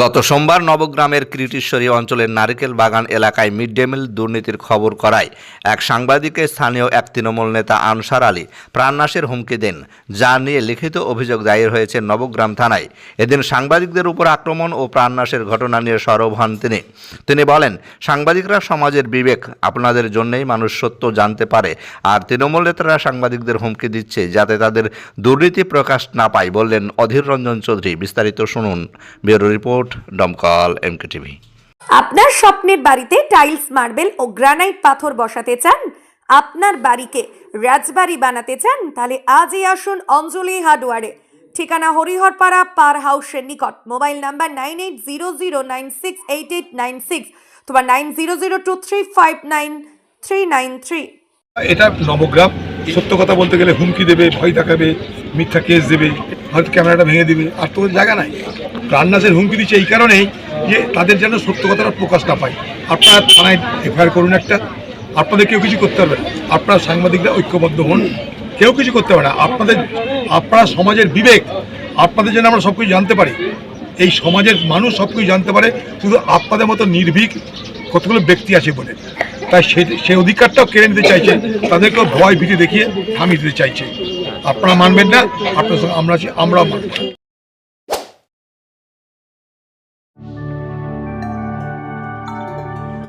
গত সোমবার নবগ্রামের ক্রিটিশ্বরী অঞ্চলের নারিকেল বাগান এলাকায় মিড ডে মিল দুর্নীতির খবর করায় এক সাংবাদিককে স্থানীয় এক তৃণমূল নেতা আনসার আলী প্রাণনাশের হুমকি দেন, যা নিয়ে লিখিত অভিযোগ দায়ের হয়েছে নবগ্রাম থানায়। এদিন সাংবাদিকদের উপর আক্রমণ ও প্রাণনাশের ঘটনা নিয়ে সরব হন তিনি। তিনি বলেন, সাংবাদিকরা সমাজের বিবেক, আপনাদের জন্যই মানুষ সত্য জানতে পারে, আর তৃণমূল নেতারা সাংবাদিকদের হুমকি দিচ্ছে যাতে তাদের দুর্নীতি প্রকাশ না পায় বললেন অধীর রঞ্জন চৌধুরী। বিস্তারিত শুনুন, bureau report. Domkal MK TV আপনার স্বপ্নের বাড়িতে টাইলস মার্বেল ও গ্রানাইট পাথর বসাতে চান? আপনার বাড়িকে রাজবাড়ি বানাতে চান? তাহলে আজই আসুন অঞ্জলি হার্ডওয়ারে। ঠিকানা হরিহরপাড়া পার হাউসের নিকট। Mobile number nine eight zero zero nine six eight eight nine six তোমার nine zero zero two three five nine three nine three. এটা নবগ্রাম সত্য কথা বলতে গেলে হুমকি দেবে ভয় দেখাবে মিথ্যা কেস দেবে হয়তো ক্যামেরাটা ভেঙে দেবে। আর তো জায়গা নাই। প্রাণনাশের হুমকি দিচ্ছে এই কারণেই যে তাদের যেন সত্য কথাটা প্রকাশ না পায়। আপনারা থানায় এফআইআর করুন একটা। আপনাদের কেউ কিছু করতে পারবে আপনারা সাংবাদিকরা ঐক্যবদ্ধ হন। কেউ কিছু করতে পারে না। আপনাদের, আপনারা সমাজের বিবেক, আপনাদের জন্য আমরা সব কিছু জানতে পারি। এই সমাজের মানুষ সব কিছু জানতে পারে। শুধু আপনাদের মতো নির্ভীক কতগুলো ব্যক্তি আছে বলে। তাই সে অধিকারটাও কেড়ে নিতে চাইছে। তাদেরকেও ভয় ভীতি দেখিয়ে থামিয়ে দিতে চাইছে। আপনারা মানবেন না। আপনার সঙ্গে আমরা আমরাও মানব।